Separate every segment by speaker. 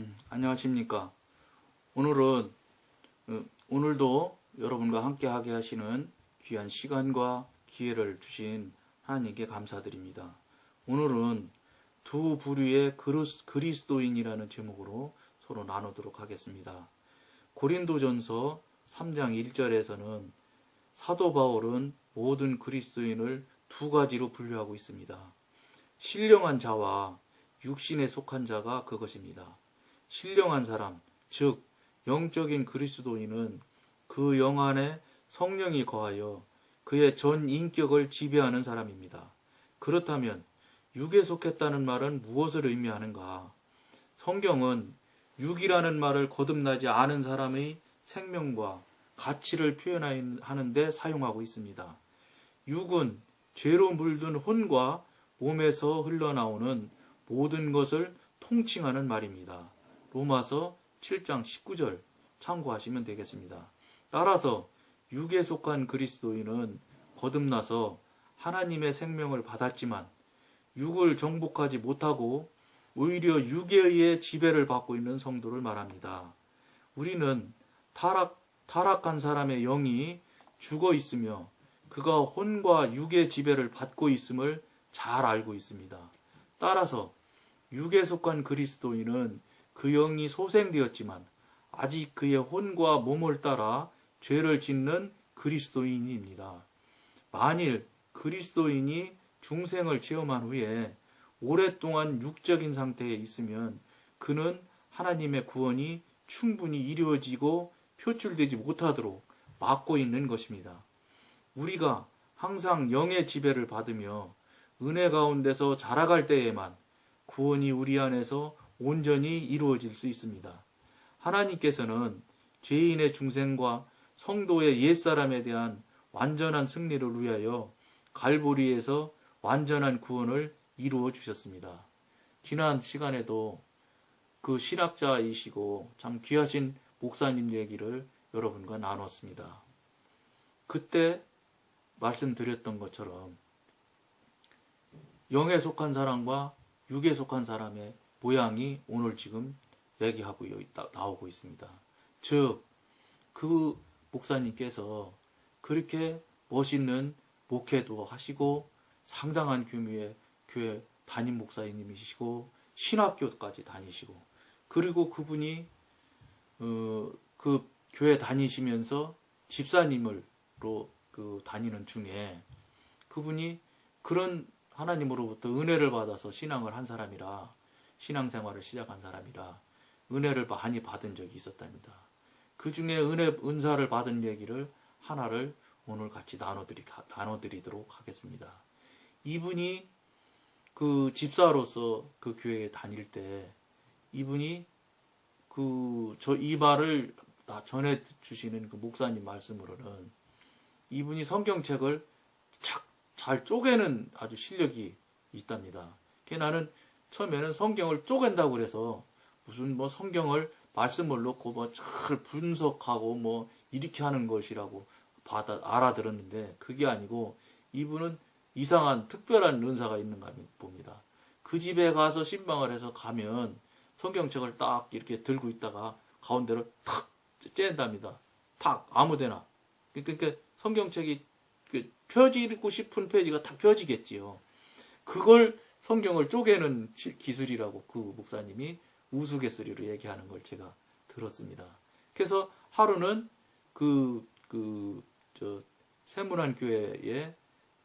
Speaker 1: 음, 안녕하십니까. 오늘은, 어, 오늘도 여러분과 함께 하게 하시는 귀한 시간과 기회를 주신 하나님께 감사드립니다. 오늘은 두 부류의 그리스- 그리스도인이라는 제목으로 서로 나누도록 하겠습니다. 고린도전서 3장 1절에서는 사도 바울은 모든 그리스도인을 두 가지로 분류하고 있습니다. 신령한 자와 육신에 속한 자가 그것입니다. 신령한 사람, 즉 영적인 그리스도인은 그 영 안에 성령이 거하여 그의 전 인격을 지배하는 사람입니다. 그렇다면 육에 속했다는 말은 무엇을 의미하는가? 성경은 육이라는 말을 거듭나지 않은 사람의 생명과 가치를 표현하는데 사용하고 있습니다. 육은 죄로 물든 혼과 몸에서 흘러나오는 모든 것을 통칭하는 말입니다. 로마서 7장 19절 참고하시면 되겠습니다. 따라서 육에 속한 그리스도인은 거듭나서 하나님의 생명을 받았지만 육을 정복하지 못하고 오히려 육에 의해 지배를 받고 있는 성도를 말합니다. 우리는 타락, 타락한 사람의 영이 죽어 있으며 그가 혼과 육의 지배를 받고 있음을 잘 알고 있습니다. 따라서 육에 속한 그리스도인은 그 영이 소생되었지만 아직 그의 혼과 몸을 따라 죄를 짓는 그리스도인입니다. 만일 그리스도인이 중생을 체험한 후에 오랫동안 육적인 상태에 있으면 그는 하나님의 구원이 충분히 이루어지고 표출되지 못하도록 막고 있는 것입니다. 우리가 항상 영의 지배를 받으며 은혜 가운데서 자라갈 때에만 구원이 우리 안에서 온전히 이루어질 수 있습니다. 하나님께서는 죄인의 중생과 성도의 옛사람에 대한 완전한 승리를 위하여 갈보리에서 완전한 구원을 이루어 주셨습니다. 지난 시간에도 그 신학자이시고 참 귀하신 목사님 얘기를 여러분과 나눴습니다. 그때 말씀드렸던 것처럼 영에 속한 사람과 육에 속한 사람의 모양이 오늘 지금 얘기하고 나오고 있습니다. 즉, 그 목사님께서 그렇게 멋있는 목회도 하시고 상당한 규모의 교회 담임 목사님이시고 신학교까지 다니시고 그리고 그분이 어, 그 교회 다니시면서 집사님으로 그 다니는 중에 그분이 그런 하나님으로부터 은혜를 받아서 신앙을 한 사람이라 신앙생활을 시작한 사람이라 은혜를 많이 받은 적이 있었답니다. 그 중에 은혜 은사를 받은 얘기를 하나를 오늘 같이 나눠드리, 나눠드리도록 하겠습니다. 이분이 그 집사로서 그 교회에 다닐 때 이분이 그 저 이 말을 전해 주시는 그 목사님 말씀으로는 이분이 성경책을 착, 잘 쪼개는 아주 실력이 있답니다. 그 나는 처음에는 성경을 쪼갠다고 그래서 무슨 뭐 성경을 말씀을 놓고 뭐잘 분석하고 뭐 이렇게 하는 것이라고 받아 알아들었는데 그게 아니고 이분은 이상한 특별한 은사가 있는가 봅니다. 그 집에 가서 신방을 해서 가면 성경책을 딱 이렇게 들고 있다가 가운데를 탁 째는답니다. 탁 아무데나. 그러니까 성경책이 그 펴지고 싶은 페이지가 탁 펴지겠지요. 그걸 성경을 쪼개는 기술이라고 그 목사님이 우스갯소리로 얘기하는 걸 제가 들었습니다. 그래서 하루는 그, 그, 저, 세문안 교회의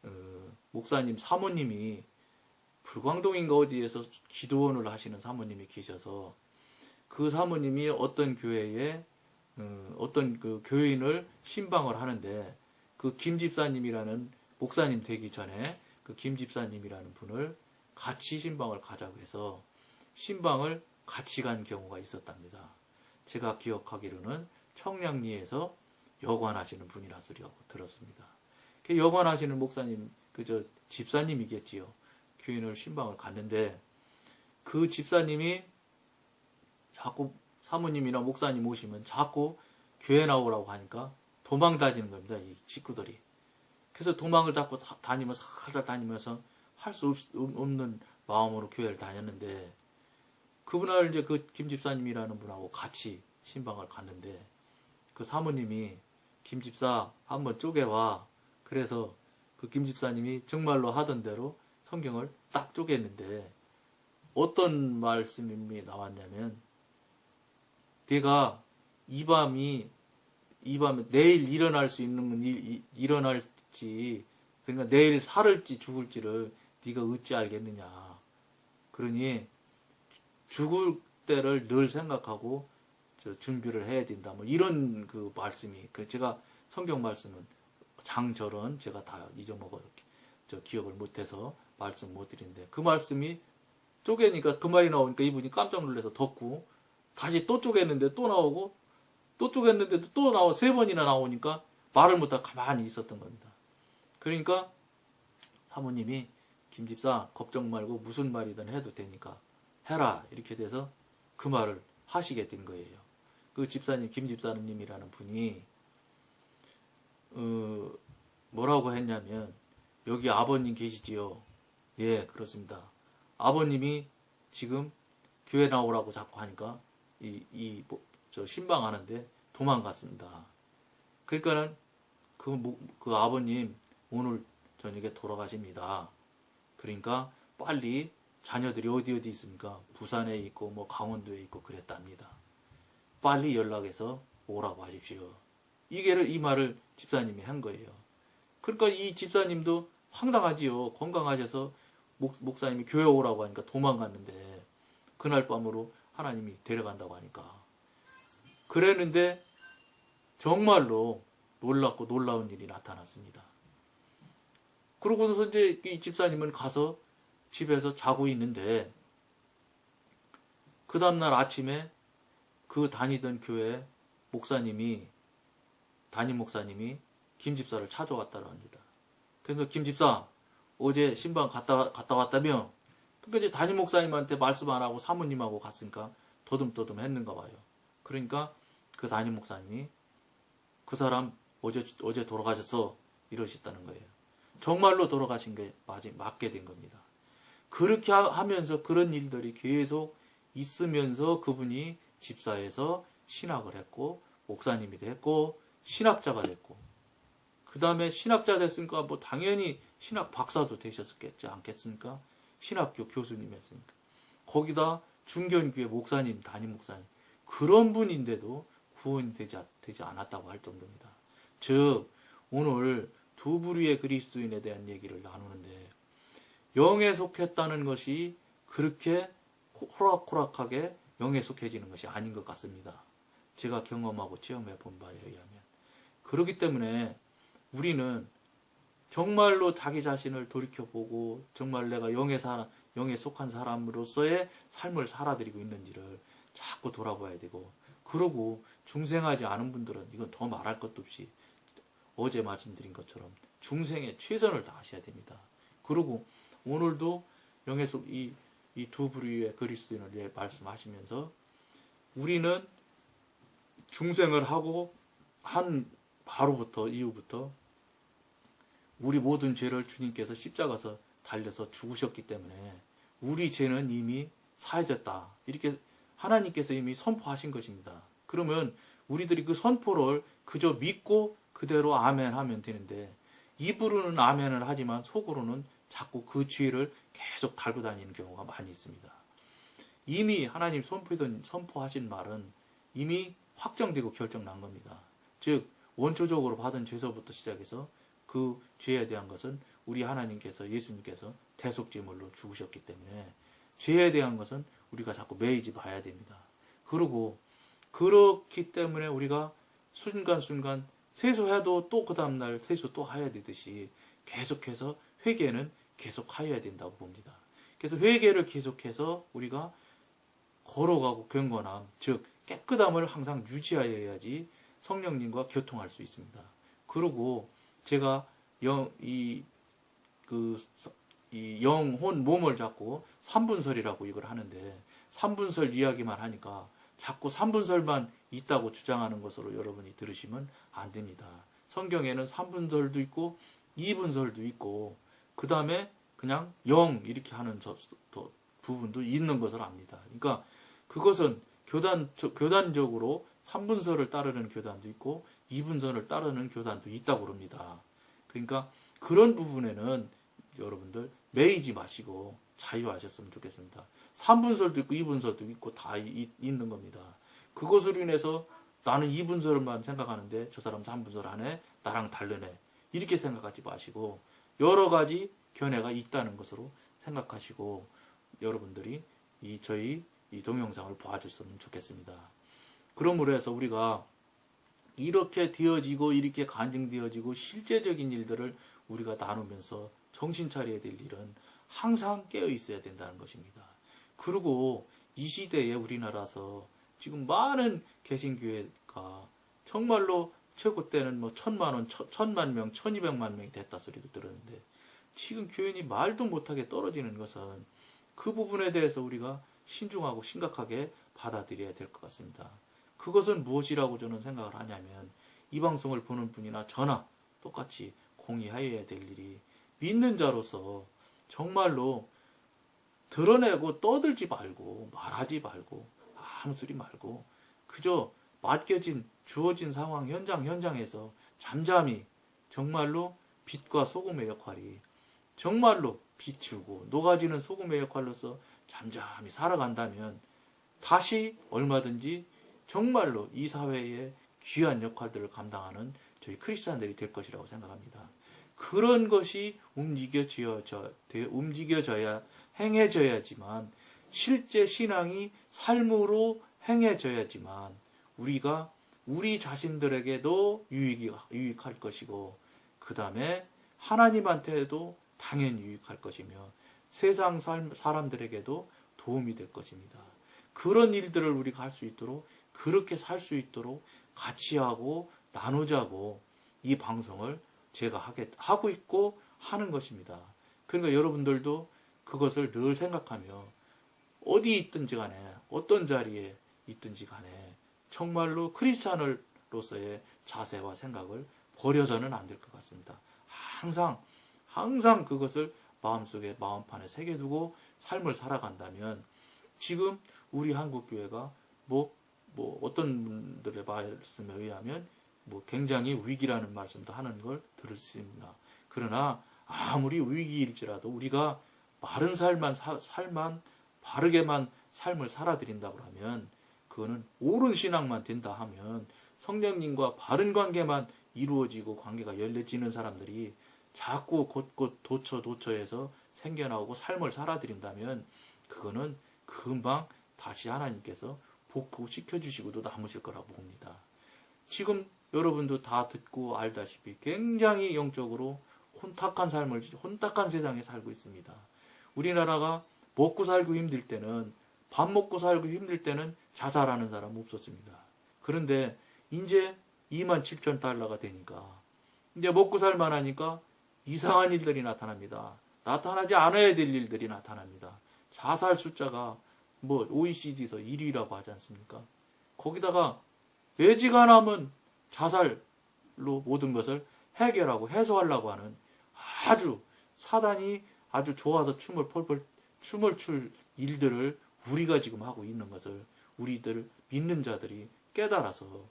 Speaker 1: 어, 목사님 사모님이 불광동인가 어디에서 기도원을 하시는 사모님이 계셔서 그 사모님이 어떤 교회에 어, 어떤 그 교인을 신방을 하는데 그 김 집사님이라는 목사님 되기 전에 그 김 집사님이라는 분을 같이 신방을 가자고 해서 신방을 같이 간 경우가 있었답니다. 제가 기억하기로는 청량리에서 여관하시는 분이라 소리하고 들었습니다. 그 여관하시는 목사님, 그저 집사님이겠지요. 교인을 신방을 갔는데 그 집사님이 자꾸 사모님이나 목사님 오시면 자꾸 교회 나오라고 하니까 도망 다니는 겁니다. 이 식구들이. 그래서 도망을 잡고 다니면서 살살 다니면서 할 수 없는 마음으로 교회를 다녔는데 그분을 이제 그 김 집사님이라는 분하고 같이 신방을 갔는데 그 사모님이 김 집사 한번 쪼개와. 그래서 그 김 집사님이 정말로 하던 대로 성경을 딱 쪼갰는데 어떤 말씀이 나왔냐면 내가 이 밤이 이 밤에 내일 일어날 수 있는 일 이- 일어날지 그러니까 내일 살을지 죽을지를 네가 어찌 알겠느냐 그러니 죽을 때를 늘 생각하고 저 준비를 해야 된다 뭐 이런 그 말씀이 그 제가 성경 말씀은 장절은 제가 다 잊어먹어 저 기억을 못해서 말씀 못 드리는데 그 말씀이 쪼개니까 그 말이 나오니까 이분이 깜짝 놀라서 덮고 다시 또 쪼갰는데 또 나오고 또 쪼갰는데도 또 나와 세 번이나 나오니까 말을 못하고 가만히 있었던 겁니다. 그러니까 사모님이 김 집사 걱정 말고 무슨 말이든 해도 되니까 해라 이렇게 돼서 그 말을 하시게 된 거예요. 그 집사님 김 집사님이라는 분이 어, 뭐라고 했냐면 여기 아버님 계시지요. 예 그렇습니다. 아버님이 지금 교회 나오라고 자꾸 하니까 이, 이, 뭐, 저, 신방하는데 도망갔습니다. 그러니까는 그, 모- 그 아버님 오늘 저녁에 돌아가십니다. 그러니까 빨리 자녀들이 어디 어디 있습니까? 부산에 있고 뭐 강원도에 있고 그랬답니다. 빨리 연락해서 오라고 하십시오. 이게를 이 말을 집사님이 한 거예요. 그러니까 이 집사님도 황당하지요. 건강하셔서 목, 목사님이 교회 오라고 하니까 도망갔는데 그날 밤으로 하나님이 데려간다고 하니까 그랬는데 정말로 놀랍고 놀라운 일이 나타났습니다. 그러고 나서 이제 이 집사님은 가서 집에서 자고 있는데 그 다음날 아침에 그 다니던 교회 목사님이 담임 목사님이 김 집사를 찾아왔다고 합니다. 그러니까 김 집사 어제 신방 갔다 와- 갔다 왔다며 그러니까 이제 담임 목사님한테 말씀 안 하고 사모님하고 갔으니까 더듬더듬 했는가 봐요. 그러니까 그 담임 목사님이 그 사람 어제 어제 돌아가셨어 이러셨다는 거예요. 정말로 돌아가신 게 맞, 맞게 된 겁니다. 그렇게 하- 하면서 그런 일들이 계속 있으면서 그분이 집사에서 신학을 했고 목사님이 됐고 신학자가 됐고 그 다음에 신학자 됐으니까 뭐 당연히 신학 박사도 되셨겠지 않겠습니까? 신학교 교수님 했으니까 거기다 중견교회 목사님 담임 목사님 그런 분인데도 구원이 되지, 되지 않았다고 할 정도입니다. 즉 오늘 두 부류의 그리스도인에 대한 얘기를 나누는데 영에 속했다는 것이 그렇게 호락호락하게 영에 속해지는 것이 아닌 것 같습니다. 제가 경험하고 체험해 본 바에 의하면 그렇기 때문에 우리는 정말로 자기 자신을 돌이켜보고 정말 내가 영에 사 영에 속한 사람으로서의 삶을 살아드리고 있는지를 자꾸 돌아봐야 되고 그러고 중생하지 않은 분들은 이건 더 말할 것도 없이 어제 말씀드린 것처럼 중생에 최선을 다하셔야 됩니다. 그리고 오늘도 영의 속 이 이 두 부류의 그리스도인을 위해 말씀하시면서 우리는 중생을 하고 한 바로부터 이후부터 우리 모든 죄를 주님께서 십자가서 달려서 죽으셨기 때문에 우리 죄는 이미 사해졌다. 이렇게 하나님께서 이미 선포하신 것입니다. 그러면 우리들이 그 선포를 그저 믿고 그대로 아멘 하면 되는데 입으로는 아멘을 하지만 속으로는 자꾸 그 죄를 계속 달고 다니는 경우가 많이 있습니다. 이미 하나님 선포하신 말은 이미 확정되고 결정난 겁니다. 즉 원초적으로 받은 죄서부터 시작해서 그 죄에 대한 것은 우리 하나님께서 예수님께서 대속제물로 죽으셨기 때문에 죄에 대한 것은 우리가 자꾸 매이지 봐야 됩니다. 그리고 그렇기 때문에 우리가 순간순간 세수해도 또 그 다음날 세수 또 해야 되듯이 계속해서 회개는 계속 하여야 된다고 봅니다. 그래서 회개를 계속해서 우리가 걸어가고 경건함, 즉 깨끗함을 항상 유지하여야지 성령님과 교통할 수 있습니다. 그리고 제가 영, 이, 그, 이 영혼 몸을 잡고 삼분설이라고 이걸 하는데 삼분설 이야기만 하니까 자꾸 삼분설만 있다고 주장하는 것으로 여러분이 들으시면 안 됩니다. 성경에는 삼분설도 있고 이분설도 있고 그 다음에 그냥 영 이렇게 하는 저, 또 부분도 있는 것을 압니다. 그러니까 그것은 교단, 저- 교단적으로 3분서를 따르는 교단도 있고 2분서를 따르는 교단도 있다고 그럽니다. 그러니까 그런 부분에는 여러분들 매이지 마시고 자유하셨으면 좋겠습니다. 3분설도 있고 2분설도 있고 다 이- 있는 겁니다. 그것으로 인해서 나는 2분설만 생각하는데 저 사람 3분설 안에 나랑 다르네. 이렇게 생각하지 마시고 여러 가지 견해가 있다는 것으로 생각하시고 여러분들이 이 저희 이 동영상을 봐줬으면 좋겠습니다. 그러므로 해서 우리가 이렇게 되어지고 이렇게 간증되어지고 실제적인 일들을 우리가 나누면서 정신 차려야 될 일은 항상 깨어 있어야 된다는 것입니다. 그리고 이 시대에 우리나라서 지금 많은 개신교회가 정말로 최고 때는 뭐 천만 원, 천- 천만 명, 천이백만 명이 됐다 소리도 들었는데 지금 교인이 말도 못하게 떨어지는 것은 그 부분에 대해서 우리가 신중하고 심각하게 받아들여야 될 것 같습니다. 그것은 무엇이라고 저는 생각을 하냐면 이 방송을 보는 분이나 저나 똑같이 공의하여야 될 일이 믿는 자로서 정말로 드러내고 떠들지 말고 말하지 말고 아무 소리 말고 그저 맡겨진 주어진 상황 현장 현장에서 잠잠히 정말로 빛과 소금의 역할이 정말로 비추고 녹아지는 소금의 역할로서 잠잠히 살아간다면 다시 얼마든지 정말로 이 사회의 귀한 역할들을 감당하는 저희 크리스찬들이 될 것이라고 생각합니다. 그런 것이 움직여져야, 움직여져야 행해져야지만 실제 신앙이 삶으로 행해져야지만 우리가 우리 자신들에게도 유익이, 유익할 것이고 그 다음에 하나님한테도 당연히 유익할 것이며 세상 삶, 사람들에게도 도움이 될 것입니다. 그런 일들을 우리가 할 수 있도록 그렇게 살 수 있도록 같이 하고 나누자고 이 방송을 제가 하게, 하고 있고 하는 것입니다. 그러니까 여러분들도 그것을 늘 생각하며 어디 있든지 간에 어떤 자리에 있든지 간에 정말로 크리스찬으로서의 자세와 생각을 버려서는 안 될 것 같습니다. 항상 항상 그것을 마음속에 마음판에 새겨두고 삶을 살아간다면 지금 우리 한국 교회가 뭐, 뭐 어떤 분들의 말씀에 의하면 뭐 굉장히 위기라는 말씀도 하는 걸 들을 수 있습니다. 그러나 아무리 위기일지라도 우리가 바른 삶만 사- 살만 바르게만 삶을 살아드린다고 하면 그거는 옳은 신앙만 된다 하면 성령님과 바른 관계만 이루어지고 관계가 열려지는 사람들이 자꾸 곳곳 도처 도처에서 생겨나오고 삶을 살아드린다면 그거는 금방 다시 하나님께서 복구시켜 주시고도 남으실 거라고 봅니다. 지금 여러분도 다 듣고 알다시피 굉장히 영적으로 혼탁한 삶을 혼탁한 세상에 살고 있습니다. 우리나라가 먹고 살고 힘들 때는 밥 먹고 살고 힘들 때는 자살하는 사람 없었습니다. 그런데 이제 2만 7천 달러가 되니까 이제 먹고 살만 하니까 이상한 일들이 나타납니다. 나타나지 않아야 될 일들이 나타납니다. 자살 숫자가 뭐 OECD에서 1위라고 하지 않습니까? 거기다가 애지간하면 자살로 모든 것을 해결하고 해소하려고 하는 아주 사단이 아주 좋아서 춤을 펄펄 춤을 출 일들을 우리가 지금 하고 있는 것을 우리들 믿는 자들이 깨달아서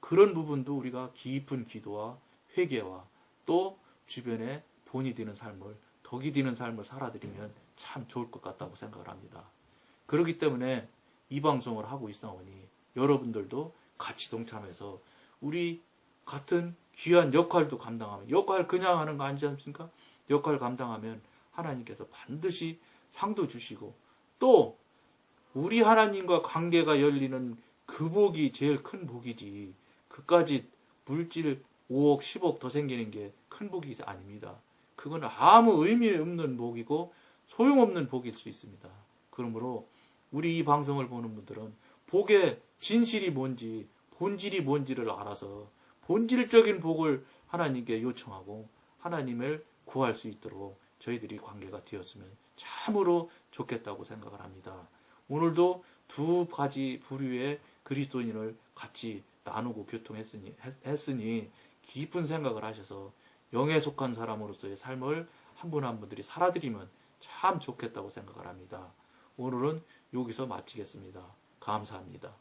Speaker 1: 그런 부분도 우리가 깊은 기도와 회개와 또 주변에 본이 되는 삶을 덕이 되는 삶을 살아드리면 참 좋을 것 같다고 생각을 합니다. 그렇기 때문에 이 방송을 하고 있사오니 여러분들도 같이 동참해서 우리 같은 귀한 역할도 감당하면 역할 그냥 하는 거 아니지 않습니까? 역할 감당하면 하나님께서 반드시 상도 주시고 또 우리 하나님과 관계가 열리는 그 복이 제일 큰 복이지 그까지 물질 5억 10억 더 생기는 게 큰 복이 아닙니다. 그건 아무 의미 없는 복이고 소용없는 복일 수 있습니다. 그러므로 우리 이 방송을 보는 분들은 복의 진실이 뭔지 본질이 뭔지를 알아서 본질적인 복을 하나님께 요청하고 하나님을 구할 수 있도록 저희들이 관계가 되었으면 참으로 좋겠다고 생각을 합니다. 오늘도 두 가지 부류의 그리스도인을 같이 나누고 교통했으니 했으니 깊은 생각을 하셔서 영에 속한 사람으로서의 삶을 한 분한 분들이 살아드리면 참 좋겠다고 생각을 합니다. 오늘은 여기서 마치겠습니다. 감사합니다.